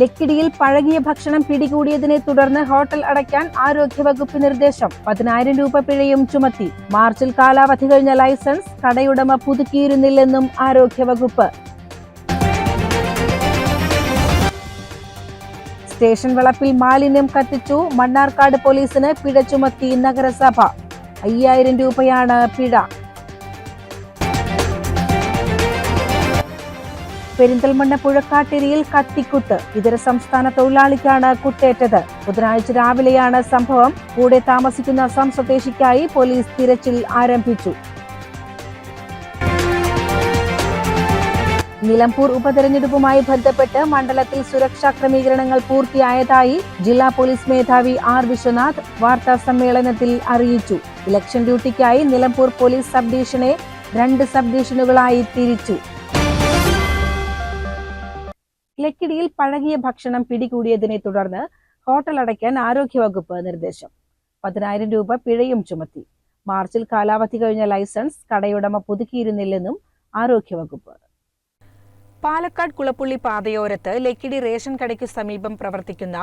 ലക്കിടിയിൽ പഴകിയ ഭക്ഷണം പിടികൂടിയതിനെ തുടർന്ന് ഹോട്ടൽ അടയ്ക്കാൻ ആരോഗ്യവകുപ്പ് നിർദ്ദേശം. പതിനായിരം രൂപ പിഴയും ചുമത്തി. മാർച്ചിൽ കാലാവധി കഴിഞ്ഞ ലൈസൻസ് കടയുടമ പുതുക്കിയിരുന്നില്ലെന്നും ആരോഗ്യവകുപ്പ്. സ്റ്റേഷൻ വളപ്പിൽ മാലിന്യം കത്തിച്ചു. മണ്ണാർക്കാട് പോലീസിന് പിഴ ചുമത്തി നഗരസഭ. അയ്യായിരം രൂപയാണ് പിഴ. പെരിന്തൽമണ്ണ പുഴക്കാട്ടിരിയിൽ കത്തിക്കുത്ത്. ഇതര സംസ്ഥാന തൊഴിലാളിക്കാണ് കുത്തേറ്റത്. ബുധനാഴ്ച രാവിലെയാണ് സംഭവം. കൂടെ താമസിക്കുന്ന അസം സ്വദേശിക്കായി പോലീസ് തിരച്ചിൽ ആരംഭിച്ചു. നിലമ്പൂർ ഉപതെരഞ്ഞെടുപ്പുമായി ബന്ധപ്പെട്ട് മണ്ഡലത്തിൽ സുരക്ഷാ ക്രമീകരണങ്ങൾ പൂർത്തിയായതായി ജില്ലാ പോലീസ് മേധാവി ആർ വിശ്വനാഥ് വാർത്താ സമ്മേളനത്തിൽ അറിയിച്ചു. ഇലക്ഷൻ ഡ്യൂട്ടിക്കായി നിലമ്പൂർ പോലീസ് സബ് ഡിവിഷനെ രണ്ട് സബ് ഡിവിഷനുകളായി തിരിച്ചു. ലക്കിടിയിൽ പഴകിയ ഭക്ഷണം പിടികൂടിയതിനെ തുടർന്ന് ഹോട്ടൽ അടയ്ക്കാൻ ആരോഗ്യവകുപ്പ് നിർദ്ദേശം. പതിനായിരം രൂപ പിഴയും ചുമത്തി. മാർച്ചിൽ കാലാവധി കഴിഞ്ഞ ലൈസൻസ് കടയുടമ പുതുക്കിയിരുന്നില്ലെന്നും ആരോഗ്യവകുപ്പ്. പാലക്കാട് കുളപ്പുള്ളി പാതയോരത്ത് ലക്കിടി റേഷൻ കടയ്ക്ക് സമീപം പ്രവർത്തിക്കുന്ന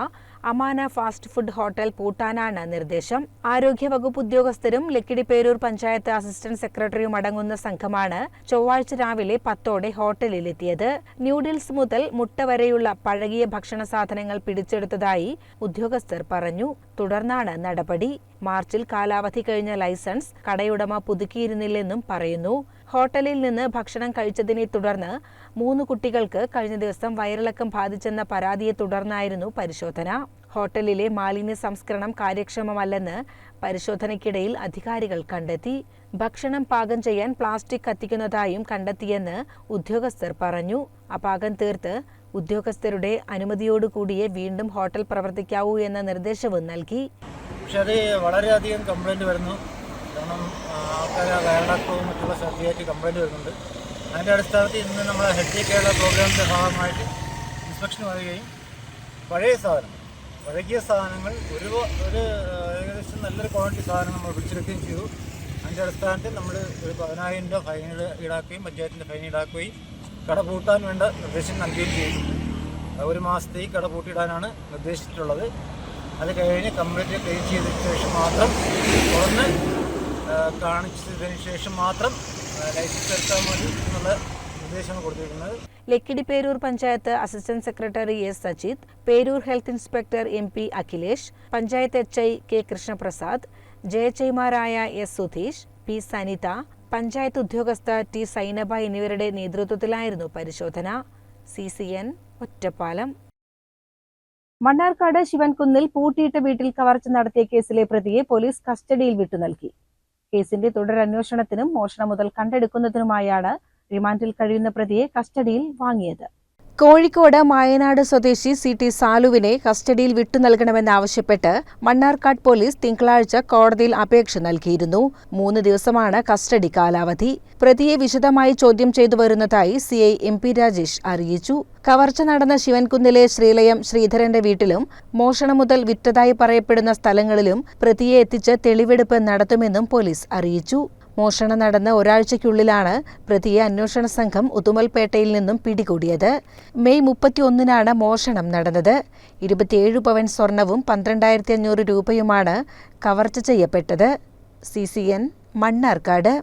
അമാന ഫാസ്റ്റ് ഫുഡ് ഹോട്ടൽ പൂട്ടാനാണ് നിർദ്ദേശം. ആരോഗ്യവകുപ്പ് ഉദ്യോഗസ്ഥരും ലക്കിടി പേരൂർ പഞ്ചായത്ത് അസിസ്റ്റന്റ് സെക്രട്ടറിയും അടങ്ങുന്ന സംഘമാണ് ചൊവ്വാഴ്ച രാവിലെ പത്തോടെ ഹോട്ടലിലെത്തിയത്. ന്യൂഡിൽസ് മുതൽ മുട്ട വരെയുള്ള പഴകിയ ഭക്ഷണ സാധനങ്ങൾ പിടിച്ചെടുത്തതായി ഉദ്യോഗസ്ഥർ പറഞ്ഞു. തുടർന്നാണ് നടപടി. മാർച്ചിൽ കാലാവധി കഴിഞ്ഞ ലൈസൻസ് കടയുടമ പുതുക്കിയിരുന്നില്ലെന്നും പറയുന്നു. ഹോട്ടലിൽ നിന്ന് ഭക്ഷണം കഴിച്ചതിനെ തുടർന്ന് മൂന്ന് കുട്ടികൾക്ക് കഴിഞ്ഞ ദിവസം വയറിളക്കം ബാധിച്ചെന്ന പരാതിയെ തുടർന്നായിരുന്നു പരിശോധന. ഹോട്ടലിലെ മാലിന്യ സംസ്കരണം കാര്യക്ഷമമല്ലെന്ന് പരിശോധനയ്ക്കിടയിൽ അധികാരികൾ കണ്ടെത്തി. ഭക്ഷണം പാകം ചെയ്യാൻ പ്ലാസ്റ്റിക് കത്തിക്കുന്നതായും കണ്ടെത്തിയെന്ന് ഉദ്യോഗസ്ഥർ പറഞ്ഞു. അപാകം തീർത്ത് ഉദ്യോഗസ്ഥരുടെ അനുമതിയോടുകൂടിയേ വീണ്ടും ഹോട്ടൽ പ്രവർത്തിക്കാവൂ എന്ന നിർദ്ദേശവും നൽകി. പക്ഷേ അത് വളരെയധികം കംപ്ലൈന്റ് വരുന്നു. കാരണം ആൾക്കാർ വയറിളക്കവും മറ്റുള്ള ഛർദിയായിട്ട് കംപ്ലൈന്റ് വരുന്നുണ്ട്. അതിന്റെ അടിസ്ഥാനത്തിൽ ഇന്ന് നമ്മൾ ഹെൽത്തി കേരള പ്രോഗ്രാമിന്റെ ഭാഗമായിട്ട് ഇൻസ്പെക്ഷൻ വരികയും പഴയ സാധനം പഴകിയ സാധനങ്ങൾ ഒരു ഒരു ഏകദേശം നല്ലൊരു ക്വാളിറ്റി സാധനം നമ്മൾ പിടിച്ചെടുക്കുകയും ചെയ്തു. അതിന്റെ അടിസ്ഥാനത്തിൽ നമ്മൾ ഒരു പതിനായിരം രൂപ ഫൈൻ ഈടാക്കുകയും പഞ്ചായത്തിന്റെ ഫൈൻ ഈടാക്കുകയും കട പൂട്ടാൻ വേണ്ട നിർദ്ദേശം നൽകുകയും ചെയ്തിട്ടുണ്ട് ഒരു മാസത്തേക്ക് കട പൂട്ടിയിടാനാണ് നിർദ്ദേശിച്ചിട്ടുള്ളത്. അത് കഴിഞ്ഞ് കംപ്ലീറ്റ് ക്ലീൻ ചെയ്തതിന് ശേഷം മാത്രം തുറന്ന് കാണിച്ചതിന് ശേഷം മാത്രം ലൈസൻസ് എടുത്താൽ മതി എന്നുള്ള നിർദ്ദേശമാണ് കൊടുത്തിരിക്കുന്നത്. Lakkidi Perur panchayat assistant secretary S Sajith Perur health inspector M P Akhilesh panchayat H I K Krishnaprasad ജയച്ചൈമാരായ S Sudheesh P Sanitha panchayat ഉദ്യോഗസ്ഥ ടി സൈനബ എന്നിവരുടെ നേതൃത്വത്തിലായിരുന്നു പരിശോധന. C C N Ottapalam. Mannarkkad ശിവൻകുന്നിൽ പൂട്ടിയിട്ട വീട്ടിൽ കവർച്ച നടത്തിയ കേസിലെ പ്രതിയെ പോലീസ് കസ്റ്റഡിയിൽ വിട്ടു നൽകി. കേസിന്റെ തുടരന്വേഷണത്തിനും മോഷണം മുതൽ കണ്ടെടുക്കുന്നതിനുമായാണ് റിമാൻഡിൽ കഴിയുന്ന പ്രതിയെ കസ്റ്റഡിയിൽ വാങ്ങിയത് കോഴിക്കോട് മായനാട് സ്വദേശി സി ടി സാലുവിനെ കസ്റ്റഡിയിൽ വിട്ടു നൽകണമെന്നാവശ്യപ്പെട്ട് മണ്ണാർക്കാട് പോലീസ് തിങ്കളാഴ്ച കോടതിയിൽ അപേക്ഷ നൽകിയിരുന്നു. മൂന്ന് ദിവസമാണ് കസ്റ്റഡി കാലാവധി. പ്രതിയെ വിശദമായി ചോദ്യം ചെയ്തു വരുന്നതായി C I M P Rajesh അറിയിച്ചു. കവർച്ച നടന്ന ശിവൻകുന്നിലെ ശ്രീലയം ശ്രീധരന്റെ വീട്ടിലും മോഷണം മുതൽ വിറ്റതായി പറയപ്പെടുന്ന സ്ഥലങ്ങളിലും പ്രതിയെ എത്തിച്ച് തെളിവെടുപ്പ് നടത്തുമെന്നും പോലീസ് അറിയിച്ചു. മോഷണം നടന്ന ഒരാഴ്ചയ്ക്കുള്ളിലാണ് പ്രതിയെ അന്വേഷണ സംഘം ഉതുമൽപേട്ടയിൽ നിന്നും പിടികൂടിയത്. മെയ് മുപ്പത്തിയൊന്നിനാണ് മോഷണം നടന്നത്. ഇരുപത്തിയേഴ് പവൻ സ്വർണവും പന്ത്രണ്ടായിരത്തി അഞ്ഞൂറ് രൂപയുമാണ് കവർച്ച ചെയ്യപ്പെട്ടത്. C C N Mannarkkad.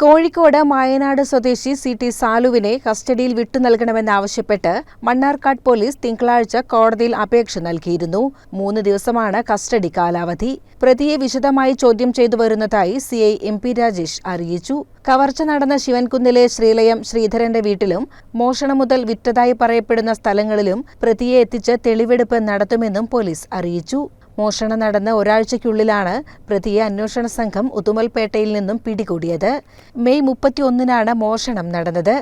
Kozhikode Mayanad സ്വദേശി സി ടി സാലുവിനെ കസ്റ്റഡിയിൽ വിട്ടു നൽകണമെന്നാവശ്യപ്പെട്ട് മണ്ണാർക്കാട് പോലീസ് തിങ്കളാഴ്ച കോടതിയിൽ അപേക്ഷ നൽകിയിരുന്നു. മൂന്ന് ദിവസമാണ് കസ്റ്റഡി കാലാവധി. പ്രതിയെ വിശദമായി ചോദ്യം ചെയ്തു വരുന്നതായി C I M P Rajesh അറിയിച്ചു. കവർച്ച നടന്ന ശിവൻകുന്നിലെ ശ്രീലയം ശ്രീധരന്റെ വീട്ടിലും മോഷണം മുതൽ വിറ്റതായി പറയപ്പെടുന്ന സ്ഥലങ്ങളിലും പ്രതിയെ എത്തിച്ച് തെളിവെടുപ്പ് നടത്തുമെന്നും പോലീസ് അറിയിച്ചു. മോഷണം നടന്ന് ഒരാഴ്ചയ്ക്കുള്ളിലാണ് പ്രതിയെ അന്വേഷണ സംഘം ഉത്തുമൽപേട്ടയിൽ നിന്നും പിടികൂടിയത്. മെയ് മുപ്പത്തിയൊന്നിനാണ് മോഷണം നടന്നത്.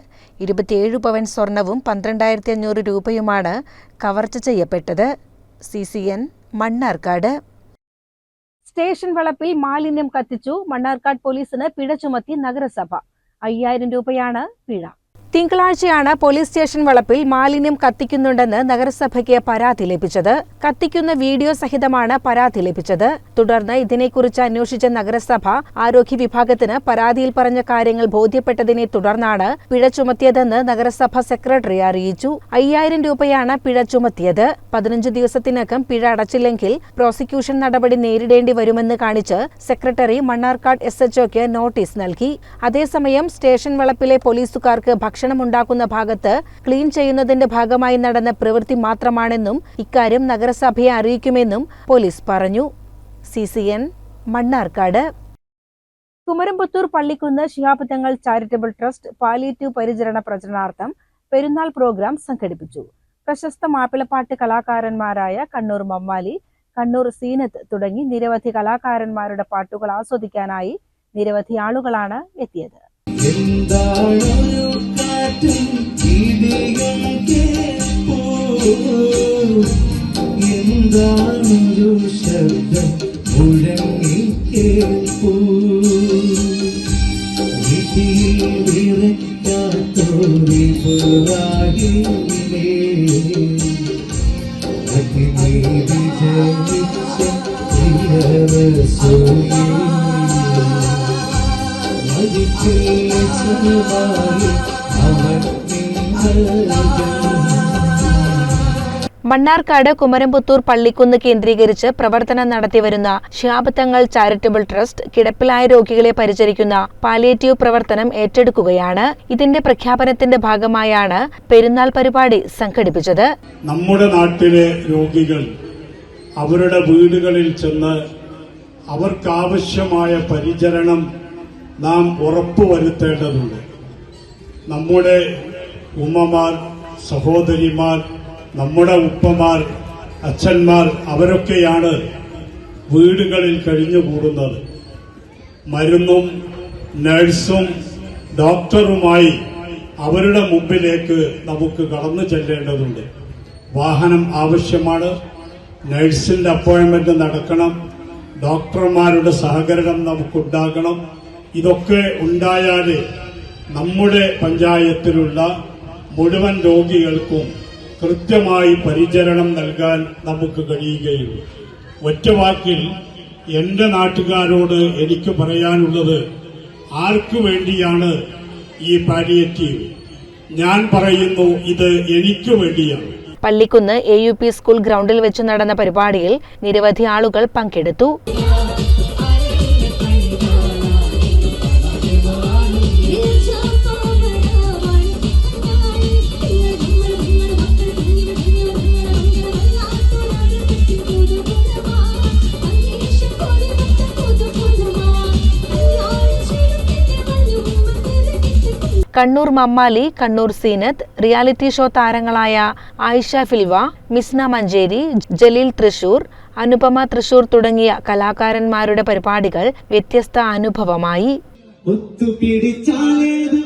ഇരുപത്തിയേഴ് പവൻ സ്വർണവും പന്ത്രണ്ടായിരത്തി അഞ്ഞൂറ് രൂപയുമാണ് കവർച്ച ചെയ്യപ്പെട്ടത്. C C N Mannarkkad. Station വളപ്പിൽ മാലിന്യം കത്തിച്ചു മണ്ണാർക്കാട് പോലീസിന് പിഴ ചുമത്തി നഗരസഭ. അയ്യായിരം രൂപയാണ് പിഴ. തിങ്കളാഴ്ചയാണ് പോലീസ് സ്റ്റേഷൻ വളപ്പിൽ മാലിന്യം കത്തിക്കുന്നുണ്ടെന്ന് നഗരസഭയ്ക്ക് പരാതി ലഭിച്ചത്. കത്തിക്കുന്ന വീഡിയോ സഹിതമാണ് പരാതി ലഭിച്ചത്. തുടർന്ന് ഇതിനെക്കുറിച്ച് അന്വേഷിച്ച നഗരസഭ ആരോഗ്യ വിഭാഗത്തിന് പരാതിയിൽ പറഞ്ഞ കാര്യങ്ങൾ ബോധ്യപ്പെട്ടതിനെ തുടർന്നാണ് പിഴ ചുമത്തിയതെന്ന് നഗരസഭ സെക്രട്ടറി അറിയിച്ചു. അയ്യായിരം രൂപയാണ് പിഴ ചുമത്തിയത്. പതിനഞ്ച് ദിവസത്തിനകം പിഴ അടച്ചില്ലെങ്കിൽ പ്രോസിക്യൂഷൻ നടപടി നേരിടേണ്ടി വരുമെന്ന് കാണിച്ച് സെക്രട്ടറി മണ്ണാർക്കാട് എസ് എച്ച്ഒക്ക് നോട്ടീസ് നൽകി. അതേസമയം സ്റ്റേഷൻ വളപ്പിലെ പോലീസുകാർക്ക് ഭക്ഷണമുണ്ടാക്കുന്ന ഭാഗത്ത് ക്ലീൻ ചെയ്യുന്നതിന്റെ ഭാഗമായി നടന്ന പ്രവൃത്തി മാത്രമാണെന്നും ഇക്കാര്യം നഗരസഭയെ അറിയിക്കുമെന്നും പോലീസ് പറഞ്ഞു. C C N Mannarkkad. Kumaramputhur Pallikkunnu ശിഹാബ്ദങ്ങൾ charitable trust palliative പരിചരണ പ്രചരണാർത്ഥം പെരുന്നാൾ പ്രോഗ്രാം സംഘടിപ്പിച്ചു. പ്രശസ്ത മാപ്പിളപ്പാട്ട് കലാകാരന്മാരായ കണ്ണൂർ മമ്മാലി കണ്ണൂർ സീനത്ത് തുടങ്ങി നിരവധി കലാകാരന്മാരുടെ പാട്ടുകൾ ആസ്വദിക്കാനായി നിരവധി ആളുകളാണ് എത്തിയത്. എന്താണൊരു കാറ്റും ഇടിയും കേൾപ്പൂ എന്താണൊരു ശബ്ദം മുഴങ്ങി കേൾപ്പൂ വിധിയിൽ വിറയ്ക്കാത്തൊരു പുറാകിലേ പ്രിയവസൂയേ മരിച്ചില്ല അവൻ മണ്ണാർക്കാട് കുമരംപുത്തൂർ പള്ളിക്കുന്ന് കേന്ദ്രീകരിച്ച് പ്രവർത്തനം നടത്തിവരുന്ന ശ്യാപത്തങ്ങൾ ചാരിറ്റബിൾ ട്രസ്റ്റ് കിടപ്പിലായ രോഗികളെ പരിചരിക്കുന്ന പാലിയേറ്റീവ് പ്രവർത്തനം ഏറ്റെടുക്കുകയാണ്. ഇതിന്റെ പ്രഖ്യാപനത്തിന്റെ ഭാഗമായാണ് പെരുന്നാൾ പരിപാടി സംഘടിപ്പിച്ചത്. നമ്മുടെ നാട്ടിലെ രോഗികൾ അവരുടെ വീടുകളിൽ ചെന്ന് അവർക്കാവശ്യമായ പരിചരണം നാം ഉറപ്പുവരുത്തേണ്ടതുണ്ട് നമ്മുടെ ഉമ്മമാർ സഹോദരിമാർ നമ്മുടെ ഉപ്പമാർ അച്ഛന്മാർ അവരൊക്കെയാണ് വീടുകളിൽ കഴിഞ്ഞുകൂടുന്നത്. മരുന്നും നഴ്സും ഡോക്ടറുമായി അവരുടെ മുമ്പിലേക്ക് നമുക്ക് കടന്നു ചെല്ലേണ്ടതുണ്ട്. വാഹനം ആവശ്യമാണ്. നഴ്സിന്റെ അപ്പോയിൻമെന്റ് നടക്കണം. ഡോക്ടർമാരുടെ സഹകരണം നമുക്കുണ്ടാകണം. ഇതൊക്കെ ഉണ്ടായാലേ നമ്മുടെ പഞ്ചായത്തിലുള്ള മുഴുവൻ രോഗികൾക്കും കൃത്യമായി പരിചരണം നൽകാൻ നമുക്ക് കഴിയുകയുള്ളൂ. ഒറ്റ വാക്കിൽ എന്റെ നാട്ടുകാരോട് എനിക്ക് പറയാനുള്ളത് ആർക്കു വേണ്ടിയാണ് ഈ പാലിയേറ്റീവ്? ഞാൻ പറയുന്നു ഇത് എനിക്ക് വേണ്ടിയാണ്. പള്ളിക്കുന്ന് എ സ്കൂൾ ഗ്രൗണ്ടിൽ വെച്ച് നടന്ന പരിപാടിയിൽ നിരവധി ആളുകൾ പങ്കെടുത്തു. കണ്ണൂർ മമ്മാലി കണ്ണൂർ സീനത്ത് റിയാലിറ്റി ഷോ താരങ്ങളായ ആയിഷ ഫിൽവ മിസ്ന മഞ്ചേരി ജലീൽ തൃശൂർ അനുപമ തൃശൂർ തുടങ്ങിയ കലാകാരന്മാരുടെ പരിപാടികൾ വ്യത്യസ്ത അനുഭവമായി. ഒത്തുപിടിച്ചാലേത്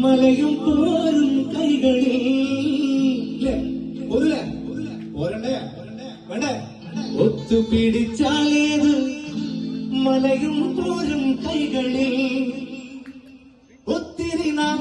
മലയും പോരും കൈകളിൽ. ഒത്തുപിടിച്ചാലേത് മലയും പോരും കൈകളിൽ. ഒത്തിരി നാം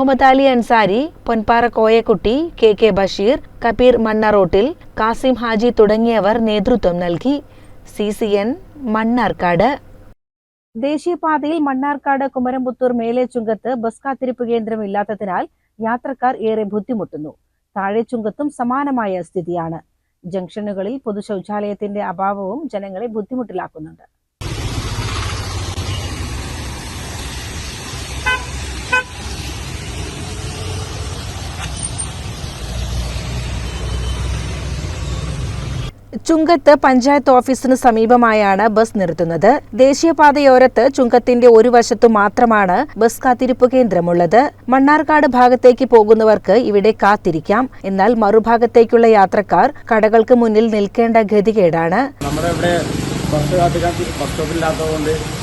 മുഹമ്മദ് അലി അൻസാരി പൊൻപാറ കോയക്കുട്ടി കെ കെ ബഷീർ കബീർ മണ്ണറോട്ടിൽ കാസിം ഹാജി തുടങ്ങിയവർ നേതൃത്വം നൽകി. C C N Mannarkkad. ദേശീയപാതയിൽ മണ്ണാർക്കാട് കുമരംപുത്തൂർ മേലെ ചുങ്കത്ത് ബസ് കാത്തിരിപ്പ് കേന്ദ്രം ഇല്ലാത്തതിനാൽ യാത്രക്കാർ ഏറെ ബുദ്ധിമുട്ടുന്നു. താഴെ ചുങ്കത്തും സമാനമായ സ്ഥിതിയാണ്. ജംഗ്ഷനുകളിൽ പൊതുശൌചാലയത്തിന്റെ അഭാവവും ജനങ്ങളെ ബുദ്ധിമുട്ടിലാക്കുന്നുണ്ട്. ചുങ്കത്ത് പഞ്ചായത്ത് ഓഫീസിന് സമീപമായാണ് ബസ് നിർത്തുന്നത്. ദേശീയപാതയോരത്ത് ചുങ്കത്തിന്റെ ഒരു വശത്തു മാത്രമാണ് ബസ് കാത്തിരിപ്പ് കേന്ദ്രമുള്ളത്. മണ്ണാർക്കാട് ഭാഗത്തേക്ക് പോകുന്നവർക്ക് ഇവിടെ കാത്തിരിക്കാം. എന്നാൽ മറുഭാഗത്തേക്കുള്ള യാത്രക്കാർ കടകൾക്ക് മുന്നിൽ നിൽക്കേണ്ട ഗതികേടാണ്. ഇവിടെ ബസ് കാത്തിക്കാൻ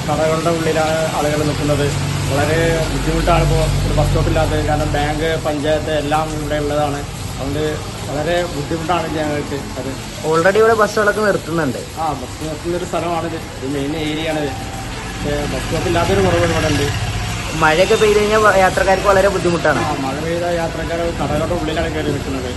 കടകളുടെ ഉള്ളിലാണ് ആളുകൾ നിൽക്കുന്നത്. വളരെ ബുദ്ധിമുട്ടാണ് ഇപ്പോൾ ബസ് സ്റ്റോപ്പില്ലാത്തത് കാരണം ബാങ്ക് പഞ്ചായത്ത് എല്ലാം ഇവിടെ ഉള്ളതാണ്. അതുകൊണ്ട് വളരെ ബുദ്ധിമുട്ടാണ് ഞങ്ങൾക്ക് അത്. ഓൾറെഡി ഇവിടെ ബസ്സുകളൊക്കെ നിർത്തുന്നുണ്ട്. ആ ബസ് നിർത്തുന്ന ഒരു സ്ഥലമാണിത് ഇത്. മെയിൻ ഏരിയ ആണിത് പക്ഷേ ബസ് സ്റ്റോപ്പില്ലാത്തൊരു കുറവ് ഇവിടെ ഉണ്ട്. മഴയൊക്കെ പെയ്ത് കഴിഞ്ഞാൽ യാത്രക്കാർക്ക് വളരെ ബുദ്ധിമുട്ടാണ്. ആ മഴ പെയ്ത യാത്രക്കാർ കടകളുടെ ഉള്ളിലാണ് കയറി നിൽക്കുന്നത്.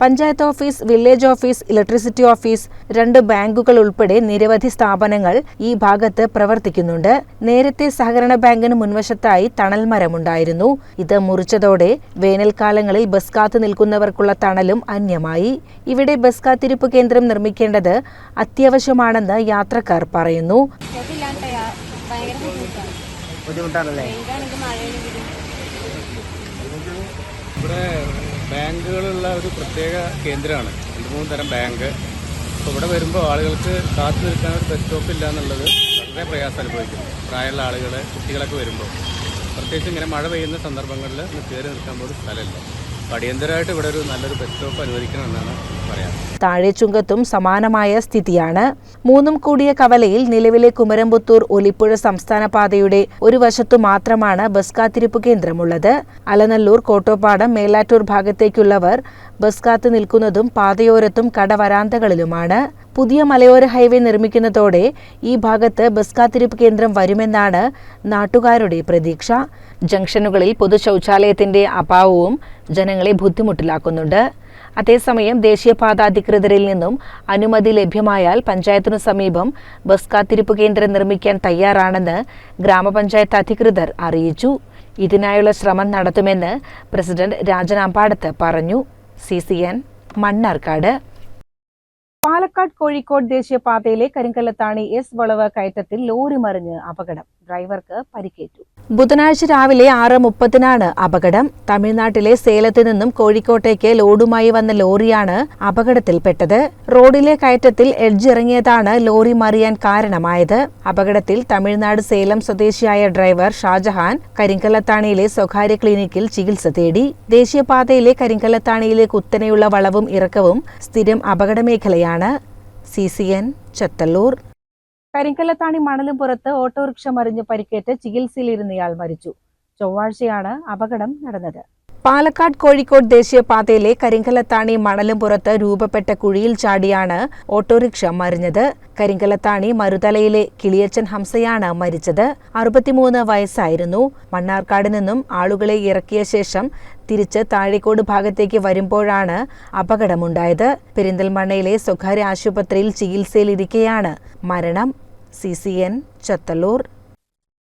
Panchayat office village office electricity office രണ്ട് ബാങ്കുകൾ ഉൾപ്പെടെ നിരവധി സ്ഥാപനങ്ങൾ ഈ ഭാഗത്ത് പ്രവർത്തിക്കുന്നുണ്ട്. നേരത്തെ സഹകരണ ബാങ്കിന് മുൻവശത്തായി തണൽ മരമുണ്ടായിരുന്നു. ഇത് മുറിച്ചതോടെ വേനൽക്കാലങ്ങളിൽ ബസ് കാത്തു നിൽക്കുന്നവർക്കുള്ള തണലും അന്യമായി. ഇവിടെ ബസ് കാത്തിരിപ്പ് കേന്ദ്രം നിർമ്മിക്കേണ്ടത് അത്യാവശ്യമാണെന്ന് യാത്രക്കാർ പറയുന്നു. ബുദ്ധിമുട്ടാണല്ലേ? ഇവിടെ ബാങ്കുകളുള്ള ഒരു പ്രത്യേക കേന്ദ്രമാണ്. രണ്ട് മൂന്ന് തരം ബാങ്ക്. അപ്പോൾ ഇവിടെ വരുമ്പോൾ ആളുകൾക്ക് കാത്തു നിൽക്കാൻ ഒരു ബസ് സ്റ്റോപ്പ് ഇല്ല എന്നുള്ളത് വളരെ പ്രയാസം അനുഭവിക്കുന്നു. പ്രായമുള്ള ആളുകൾ കുട്ടികളൊക്കെ വരുമ്പോൾ പ്രത്യേകിച്ച് ഇങ്ങനെ മഴ പെയ്യുന്ന സന്ദർഭങ്ങളിൽ ഒന്ന് കയറി നിൽക്കാൻ പോലും സ്ഥലമില്ല. അടിയന്തരമായിട്ട് ഇവിടെ ഒരു നല്ലൊരു ബസ് സ്റ്റോപ്പ് അനുവദിക്കണമെന്നാണ് പറയാം താഴെ ചുങ്കത്തും സമാനമായ സ്ഥിതിയാണ്. മൂന്നും കൂടിയ കവലയിൽ നിലവിലെ കുമരംപുത്തൂർ ഒലിപ്പുഴ സംസ്ഥാന പാതയുടെ ഒരു വശത്തു മാത്രമാണ് ബസ് കാത്തിരിപ്പ് കേന്ദ്രമുള്ളത്. അലനല്ലൂർ കോട്ടോപ്പാടം മേലാറ്റൂർ ഭാഗത്തേക്കുള്ളവർ ബസ് കാത്തു നിൽക്കുന്നതും പാതയോരത്തും കടവരാന്തകളിലുമാണ്. പുതിയ മലയോര ഹൈവേ നിർമ്മിക്കുന്നതോടെ ഈ ഭാഗത്ത് ബസ് കാത്തിരിപ്പ് കേന്ദ്രം വരുമെന്നാണ് നാട്ടുകാരുടെ പ്രതീക്ഷ. ജംഗ്ഷനുകളിൽ പൊതു ശൗചാലയത്തിന്റെ അഭാവവും ജനങ്ങളെ ബുദ്ധിമുട്ടിലാക്കുന്നുണ്ട്. അതേസമയം ദേശീയപാത അധികൃതരിൽ നിന്നും അനുമതി ലഭ്യമായാൽ പഞ്ചായത്തിനു സമീപം ബസ് കാത്തിരിപ്പ് കേന്ദ്രം നിർമ്മിക്കാൻ തയ്യാറാണെന്ന് ഗ്രാമപഞ്ചായത്ത് അധികൃതർ അറിയിച്ചു. ഇതിനായുള്ള ശ്രമം നടത്തുമെന്ന് പ്രസിഡന്റ് രാജനാമ്പാടത്ത് പറഞ്ഞു. C C N Mannarkkad. Palakkad Kozhikode ദേശീയപാതയിലെ കരിങ്കല്ലത്താണി എസ് വളവ് കയറ്റത്തിൽ ലോറി മറിഞ്ഞ് അപകടം. ഡ്രൈവർക്ക് പരിക്കേറ്റു. ബുധനാഴ്ച രാവിലെ ആറ് മുപ്പതിനാണ് അപകടം. തമിഴ്നാട്ടിലെ സേലത്ത് നിന്നും കോഴിക്കോട്ടേക്ക് ലോഡുമായി വന്ന ലോറിയാണ് അപകടത്തിൽപ്പെട്ടത്. റോഡിലെ കയറ്റത്തിൽ എഡ്ജ് ഇറങ്ങിയതാണ് ലോറി മറിയാൻ കാരണമായത്. അപകടത്തിൽ തമിഴ്നാട് സേലം സ്വദേശിയായ ഡ്രൈവർ ഷാജഹാൻ കരിങ്കല്ലത്താണിയിലെ സ്വകാര്യ ക്ലിനിക്കിൽ ചികിത്സ തേടി. ദേശീയപാതയിലെ കരിങ്കല്ലത്താണിയിലെ കുത്തനെയുള്ള വളവും ഇറക്കവും സ്ഥിരം അപകടമേഖലയാണ് C C N Chethallur. Karinkallathani മണലും പുറത്ത് ഓട്ടോറിക്ഷ മറിഞ്ഞ് പരിക്കേറ്റ് ചികിത്സയിലിരുന്നയാൾ മരിച്ചു. ചൊവ്വാഴ്ചയാണ് അപകടം നടന്നത്. പാലക്കാട് കോഴിക്കോട് ദേശീയപാതയിലെ കരിങ്കലത്താണി മണലും പുറത്ത് രൂപപ്പെട്ട കുഴിയിൽ ചാടിയാണ് ഓട്ടോറിക്ഷ മറിഞ്ഞത്. കരിങ്കലത്താണി മരുതലയിലെ കിളിയച്ചൻ ഹംസയാണ് മരിച്ചത്. അറുപത്തിമൂന്ന് വയസ്സായിരുന്നു. മണ്ണാർക്കാട് നിന്നും ആളുകളെ ഇറക്കിയ ശേഷം തിരിച്ച് താഴേക്കോട് ഭാഗത്തേക്ക് വരുമ്പോഴാണ് അപകടമുണ്ടായത്. പെരിന്തൽമണ്ണയിലെ സ്വകാര്യ ആശുപത്രിയിൽ ചികിത്സയിലിരിക്കെയാണ് മരണം. സി സി എൻ ചത്തലൂർ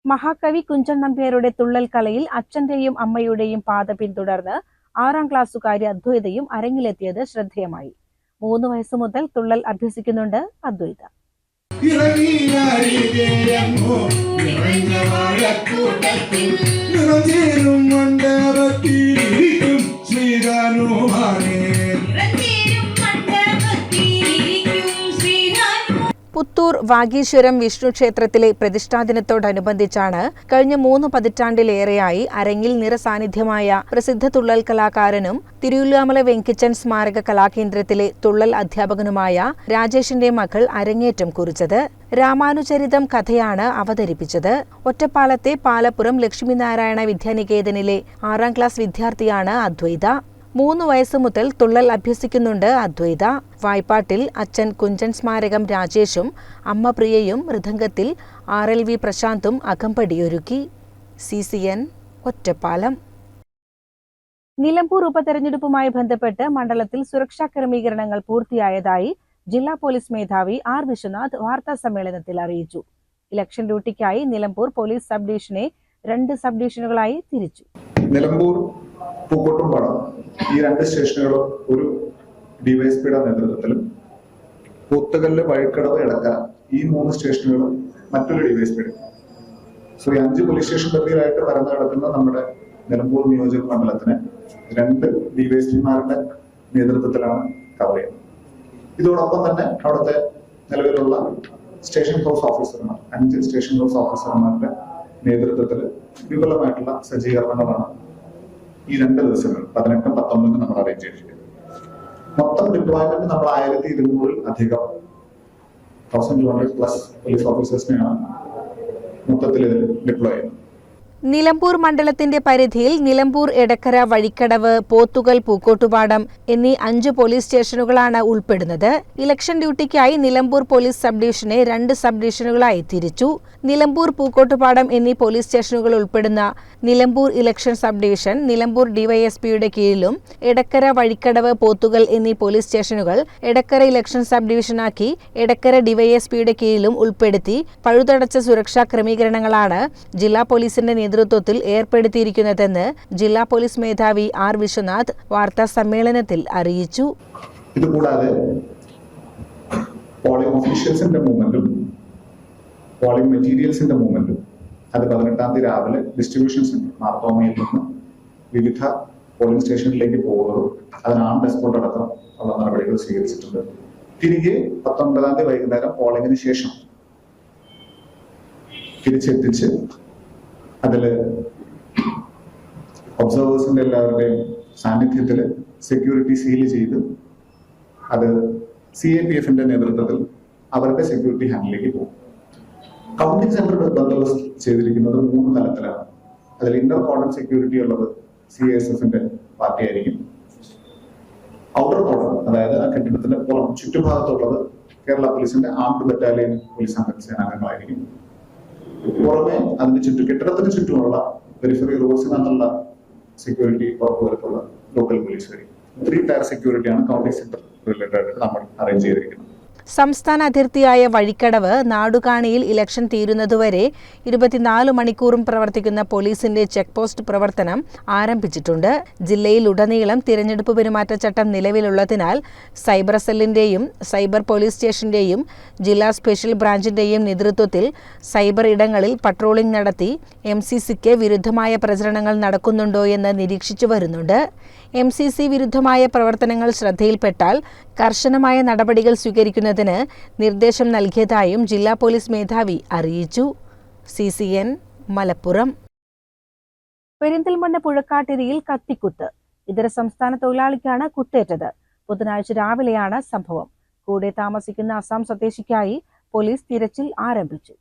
മഹാകവി കുഞ്ചൻ നമ്പ്യാരുടെ തുള്ളൽ കലയിൽ അച്ഛന്റെയും അമ്മയുടെയും പാത പിന്തുടർന്ന് ആറാം ക്ലാസ്സുകാരി അദ്വൈതയും അരങ്ങിലെത്തിയത് ശ്രദ്ധേയമായി. മൂന്ന് വയസ്സു മുതൽ തുള്ളൽ അഭ്യസിക്കുന്നുണ്ട് അദ്വൈത. ഇറങ്ങിയാരിതേയങ്ങോ പുത്തൂർ വാഗീശ്വരം വിഷ്ണു ക്ഷേത്രത്തിലെ പ്രതിഷ്ഠാദിനത്തോടനുബന്ധിച്ചാണ് കഴിഞ്ഞ മൂന്ന് പതിറ്റാണ്ടിലേറെയായി അരങ്ങിൽ നിറസാന്നിധ്യമായ പ്രസിദ്ധ തുള്ളൽ കലാകാരനും തിരുവല്ലാമല വെങ്കിച്ചൻ സ്മാരക കലാകേന്ദ്രത്തിലെ തുള്ളൽ അധ്യാപകനുമായ രാജേഷിന്റെ മകൾ അരങ്ങേറ്റം കുറിച്ചത്. രാമാനുചരിതം കഥയാണ് അവതരിപ്പിച്ചത്. ഒറ്റപ്പാലത്തെ പാലപ്പുറം ലക്ഷ്മിനാരായണ വിദ്യാനികേതനിലെ ആറാം ക്ലാസ് വിദ്യാർത്ഥിയാണ് അദ്വൈത. മൂന്ന് വയസ്സ് മുതൽ തുള്ളൽ അഭ്യസിക്കുന്നുണ്ട് അദ്വൈത. വായ്പാട്ടിൽ അച്ഛൻ കുഞ്ചൻ സ്മാരകം രാജേഷും അമ്മ പ്രിയയും മൃദംഗത്തിൽ ആർ എൽ വി പ്രശാന്തും അകമ്പടിയൊരുക്കി. C C N Ottapalam. Nilambur ഉപതെരഞ്ഞെടുപ്പുമായി ബന്ധപ്പെട്ട് മണ്ഡലത്തിൽ സുരക്ഷാ ക്രമീകരണങ്ങൾ പൂർത്തിയായതായി ജില്ലാ പോലീസ് മേധാവി ആർ വിശ്വനാഥ് വാർത്താ സമ്മേളനത്തിൽ അറിയിച്ചു. ഇലക്ഷൻ ഡ്യൂട്ടിക്കായി നിലമ്പൂർ പോലീസ് സബ് ഡിവിഷനെ രണ്ട് സബ് ഡിവിഷനുകളായി തിരിച്ചു. നിലമ്പൂർ പൂക്കോട്ടുംപാടം ഈ രണ്ട് സ്റ്റേഷനുകളും ഒരു ഡിവൈഎസ്പിയുടെ നേതൃത്വത്തിലും പൂത്തകല്ല് വഴിക്കടവ് ഇടക്ക ഈ മൂന്ന് സ്റ്റേഷനുകളും മറ്റൊരു ഡിവൈഎസ്പിയുടെ. സോ ഈ അഞ്ച് പോലീസ് സ്റ്റേഷൻ പരിധിയിലായിട്ട് പരന്നു കിടക്കുന്ന നമ്മുടെ നിലമ്പൂർ നിയോജക മണ്ഡലത്തിന് രണ്ട് ഡിവൈഎസ്പിമാരുടെ നേതൃത്വത്തിലാണ് കവർ ചെയ്യുന്നത്. ഇതോടൊപ്പം തന്നെ അവിടുത്തെ നിലവിലുള്ള സ്റ്റേഷൻ ഹൗസ് ഓഫീസർമാർ അഞ്ച് സ്റ്റേഷൻ ഹൗസ് ഓഫീസർമാരുടെ നേതൃത്വത്തിൽ വിപുലമായിട്ടുള്ള സജ്ജീകരണങ്ങളാണ് ഈ രണ്ട് ദിവസങ്ങൾ പതിനെട്ടും പത്തൊമ്പതിനും നമ്മൾ അറേഞ്ച് ചെയ്തിരിക്കുന്നത്. മൊത്തം ഡിപ്ലോയ്മെന്റ് നമ്മൾ ആയിരത്തി ഇരുന്നൂറിൽ അധികം thousand two hundred plus police ഓഫീസേഴ്സിനെയാണ് മൊത്തത്തിൽ ഇതിൽ ഡിപ്ലോയ് ചെയ്യുന്നത്. നിലമ്പൂർ മണ്ഡലത്തിന്റെ പരിധിയിൽ നിലമ്പൂർ എടക്കര വഴിക്കടവ് പോത്തുകൽ പൂക്കോട്ടുപാടം എന്നീ അഞ്ച് പോലീസ് സ്റ്റേഷനുകളാണ് ഉൾപ്പെടുന്നത്. ഇലക്ഷൻ ഡ്യൂട്ടിക്കായി നിലമ്പൂർ പോലീസ് സബ് ഡിവിഷനെ രണ്ട് സബ് ഡിവിഷനുകളായി തിരിച്ചു. നിലമ്പൂർ പൂക്കോട്ടുപാടം എന്നീ പോലീസ് സ്റ്റേഷനുകൾ ഉൾപ്പെടുന്ന Nilambur election sub division Nilambur ഡിവൈഎസ്പിയുടെ കീഴിലും എടക്കര വഴിക്കടവ് പോത്തുകൽ എന്നീ പോലീസ് സ്റ്റേഷനുകൾ എടക്കര ഇലക്ഷൻ സബ് ഡിവിഷനാക്കി എടക്കര ഡിവൈഎസ്പിയുടെ കീഴിലും ഉൾപ്പെടുത്തി പഴുതടച്ച സുരക്ഷാ ക്രമീകരണങ്ങളാണ് ജില്ലാ പോലീസിന്റെ നേതൃത്വത്തിൽ ഏർപ്പെടുത്തിയിരിക്കുന്നതെന്ന് ജില്ലാ പോലീസ് മേധാവി ആർ വിശ്വനാഥ് വാർത്താ സമ്മേളനത്തിൽ അറിയിച്ചു. ഇതുകൂടാതെ പോളിംഗ് ഓഫീഷ്യൽസിന്റെ മൂവ്മെന്റും പോളിംഗ് മെറ്റീരിയൽസിന്റെ മൂവ്മെന്റും അത് പതിനെട്ടാം തീയതി രാവിലെ ഡിസ്ട്രിബ്യൂഷൻ സെന്റർ മാർത്തോമയിൽ നിന്ന് വിവിധ പോളിംഗ് സ്റ്റേഷനിലേക്ക് പോകുന്നതും അതിന് ആം ഡെസ്പോട്ട് അടക്കം ഉള്ള നടപടികൾ സ്വീകരിച്ചിട്ടുണ്ട്. തിരികെ പത്തൊൻപതാം തീയതി വൈകുന്നേരം പോളിംഗിന് ശേഷം തിരിച്ചെത്തിച്ച് അതിൽ ഒബ്സർവേഴ്സിന്റെ എല്ലാവരുടെയും സാന്നിധ്യത്തിൽ സെക്യൂരിറ്റി സീൽ ചെയ്ത് അത് സി എ പി എഫിന്റെ നേതൃത്വത്തിൽ അവരുടെ സെക്യൂരിറ്റി ഹാൻഡിലേക്ക് പോകും. കൗണ്ടിംഗ് സെന്റർ ബന്ദോബസ്ത് ചെയ്തിരിക്കുന്നത് മൂന്ന് തലത്തിലാണ്. അതിൽ ഇന്നർ കോർഡൺ സെക്യൂരിറ്റി ഉള്ളത് സി എസ് എഫിന്റെ പാർട്ടി ആയിരിക്കും ഔട്ടർ കോർഡൺ അതായത് ആ കെട്ടിടത്തിന്റെ പുറം ചുറ്റുഭാഗത്തുള്ളത് കേരള പോലീസിന്റെ ആംഡ് ബറ്റാലിയൻ പോലീസ് അംഗ സേനാംഗങ്ങളായിരിക്കും. പുറമെ അതിന് ചുറ്റും കെട്ടിടത്തിന് ചുറ്റുമുള്ള പെരിഫറി റോഡ്സിൽ നിന്നുള്ള സെക്യൂരിറ്റി ഉറപ്പുവരുത്തുള്ള ലോക്കൽ പോലീസ് വരും. ത്രീ ടയർ സെക്യൂരിറ്റിയാണ് കൗണ്ടി സെന്റർ റിലേറ്റഡ് ആയിട്ട് നമ്മൾ അറേഞ്ച് ചെയ്തിരിക്കുന്നത്. സംസ്ഥാന അതിർത്തിയായ വഴിക്കടവ് നാടുകാണിയിൽ ഇലക്ഷൻ തീരുന്നതുവരെ ഇരുപത്തിനാല് മണിക്കൂറും പ്രവർത്തിക്കുന്ന പോലീസിന്റെ ചെക്ക് പോസ്റ്റ് പ്രവർത്തനം ആരംഭിച്ചിട്ടുണ്ട്. ജില്ലയിൽ ഉടനീളം തിരഞ്ഞെടുപ്പ് പെരുമാറ്റച്ചട്ടം നിലവിലുള്ളതിനാൽ സൈബർ സെല്ലിന്റെയും സൈബർ പോലീസ് സ്റ്റേഷന്റെയും ജില്ലാ സ്പെഷ്യൽ ബ്രാഞ്ചിന്റെയും നേതൃത്വത്തിൽ സൈബർ ഇടങ്ങളിൽ പട്രോളിംഗ് നടത്തി എം സി സിക്ക് വിരുദ്ധമായ പ്രചരണങ്ങൾ നടക്കുന്നുണ്ടോ എന്ന് നിരീക്ഷിച്ചു വരുന്നുണ്ട്. എം സി സി വിരുദ്ധമായ പ്രവർത്തനങ്ങൾ ശ്രദ്ധയിൽപ്പെട്ടാൽ കർശനമായ നടപടികൾ സ്വീകരിക്കുന്നതിന് നിർദ്ദേശം നൽകിയതായും ജില്ലാ പോലീസ് മേധാവി അറിയിച്ചു. C C N Malappuram. Perinthalmanna പുഴക്കാട്ടിരിയിൽ കത്തിക്കുത്ത്. ഇതര സംസ്ഥാന തൊഴിലാളിക്കാണ് കുത്തേറ്റത്. ബുധനാഴ്ച രാവിലെയാണ് സംഭവം. കൂടെ താമസിക്കുന്ന അസം സ്വദേശിക്കായി പോലീസ് തിരച്ചിൽ ആരംഭിച്ചു.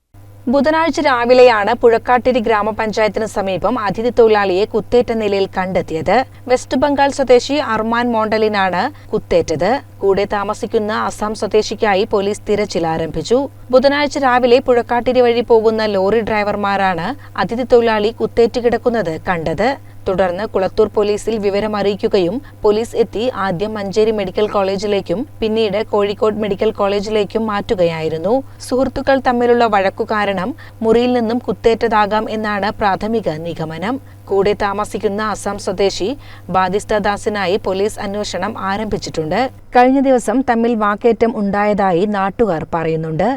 ബുധനാഴ്ച രാവിലെയാണ് പുഴക്കാട്ടിരി ഗ്രാമപഞ്ചായത്തിന് സമീപം അതിഥി തൊഴിലാളിയെ കുത്തേറ്റ നിലയിൽ കണ്ടെത്തിയത്. വെസ്റ്റ് ബംഗാൾ സ്വദേശി അർമാൻ മോണ്ടലിനാണ് കുത്തേറ്റത്. കൂടെ താമസിക്കുന്ന അസം സ്വദേശിക്കായി പോലീസ് തിരച്ചിൽ ആരംഭിച്ചു. ബുധനാഴ്ച രാവിലെ പുഴക്കാട്ടിരി വഴി പോകുന്ന ലോറി ഡ്രൈവർമാരാണ് അതിഥി തൊഴിലാളി കുത്തേറ്റ് കിടക്കുന്നത് കണ്ടത്. തുടർന്ന് കുളത്തൂർ പോലീസിൽ വിവരം അറിയിക്കുകയും പോലീസ് എത്തി ആദ്യം മഞ്ചേരി മെഡിക്കൽ കോളേജിലേക്കും പിന്നീട് കോഴിക്കോട് മെഡിക്കൽ കോളേജിലേക്കും മാറ്റുകയായിരുന്നു. സുഹൃത്തുക്കൾ തമ്മിലുള്ള വഴക്കു കാരണം മുറിയിൽ നിന്നും കുത്തേറ്റതാകാം എന്നാണ് പ്രാഥമിക നിഗമനം. കൂടെ താമസിക്കുന്ന അസം സ്വദേശി ബാദിസ്തദാസിനായി പോലീസ് അന്വേഷണം ആരംഭിച്ചിട്ടുണ്ട്. കഴിഞ്ഞ ദിവസം തമ്മിൽ വാക്കേറ്റം ഉണ്ടായതായി നാട്ടുകാർ പറയുന്നുണ്ട്.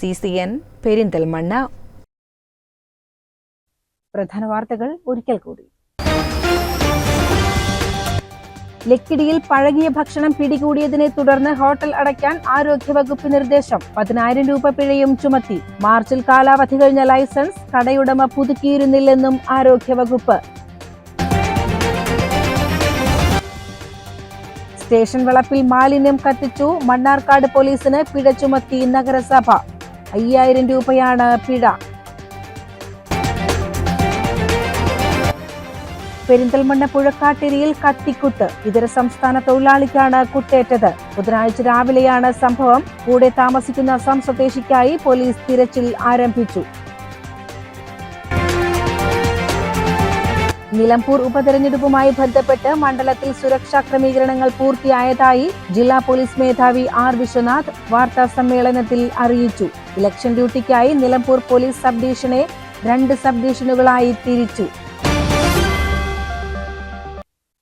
C C N Perinthalmanna. പ്രധാന വാർത്തകൾ ഒരിക്കൽ കൂടി. ലക്കിടിയിൽ പഴകിയ ഭക്ഷണം പിടികൂടിയതിനെ തുടർന്ന് ഹോട്ടൽ അടയ്ക്കാൻ ആരോഗ്യവകുപ്പ് നിർദ്ദേശം. പതിനായിരം രൂപ പിഴയും ചുമത്തി. മാർച്ചിൽ കാലാവധി കഴിഞ്ഞ ലൈസൻസ് കടയുടമ പുതുക്കിയിരുന്നില്ലെന്നും ആരോഗ്യവകുപ്പ്. സ്റ്റേഷൻ വളപ്പിൽ മാലിന്യം കത്തിച്ചു. മണ്ണാർക്കാട് പോലീസിന് പിഴ ചുമത്തി നഗരസഭ. അയ്യായിരം രൂപയാണ് പിഴ. പെരിന്തൽമണ്ണ പുഴക്കാട്ടിരിയിൽ കത്തിക്കുത്ത്. ഇതര സംസ്ഥാന തൊഴിലാളിക്കാണ് കുത്തേറ്റത്. ബുധനാഴ്ച രാവിലെയാണ് സംഭവം. കൂടെ താമസിക്കുന്ന അസം സ്വദേശിക്കായി പോലീസ് തിരച്ചിൽ ആരംഭിച്ചു. നിലമ്പൂർ ഉപതെരഞ്ഞെടുപ്പുമായി ബന്ധപ്പെട്ട് മണ്ഡലത്തിൽ സുരക്ഷാ ക്രമീകരണങ്ങൾ പൂർത്തിയായതായി ജില്ലാ പോലീസ് മേധാവി ആർ വിശ്വനാഥ് വാർത്താ സമ്മേളനത്തിൽ അറിയിച്ചു. ഇലക്ഷൻ ഡ്യൂട്ടിക്കായി നിലമ്പൂർ പോലീസ് സബ് ഡിവിഷനെ രണ്ട് സബ് ഡിവിഷനുകളായി തിരിച്ചു.